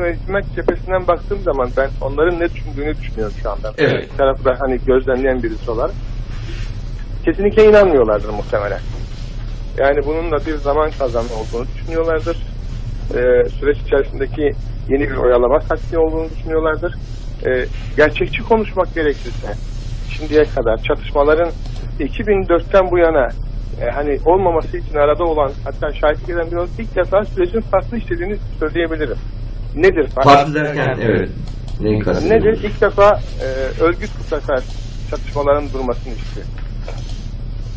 ve hizmet cephesinden baktığım zaman ben onların ne düşündüğünü düşünüyorum şu anda. Evet. Bir tarafı da hani gözlemleyen birisi olarak. Kesinlikle inanmıyorlardır muhtemelen. Yani bunun da bir zaman kazanma olduğunu düşünüyorlardır. Ee, süreç içerisindeki yeni bir oyalama taktiği olduğunu düşünüyorlardır. Ee, gerçekçi konuşmak gerekirse şimdiye kadar çatışmaların 2004'ten bu yana e, hani olmaması için arada olan hatta şahitlik eden bir ilk defa sürecin farklı işlediğini söyleyebilirim. Nedir fark? Farklı derken evet. Neyi kastediyorsun? Nedir? İlk defa e, örgüt bu sefer çatışmaların durmasını istiyor.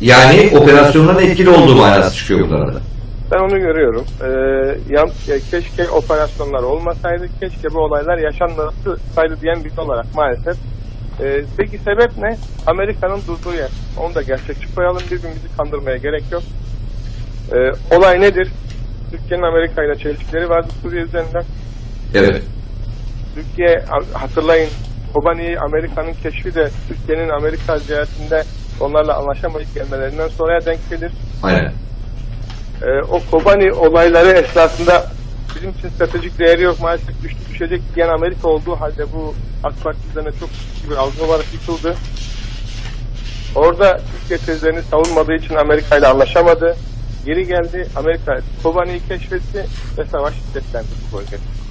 Yani operasyonların etkili olduğu manası çıkıyor bunlara da. Ben onu görüyorum. Ee, yan, e, keşke operasyonlar olmasaydı, keşke bu olaylar yaşanmasaydı diyen biri olarak maalesef. Ee, peki sebep ne? Amerika'nın durduğu yer. Onu da gerçekçi koyalım, birbirimizi kandırmaya gerek yok. Ee, olay nedir? Türkiye'nin Amerika ile çelişkileri vardı Suriye üzerinden. Evet. Türkiye hatırlayın Kobani'yi Amerika'nın keşfi de Türkiye'nin Amerika ziyaretinde onlarla anlaşamayıp gelmelerinden sonraya denk gelir. Aynen. Ee, o Kobani olayları esnasında bizim için stratejik değeri yok maalesef düştü düşecek diyen Amerika olduğu halde bu AK Parti üzerine çok ciddi bir algı olarak yıkıldı. Orada Türkiye tezlerini savunmadığı için Amerika ile anlaşamadı. Geri geldi Amerika Kobani'yi keşfetti ve savaş şiddetlendi bu bölgede.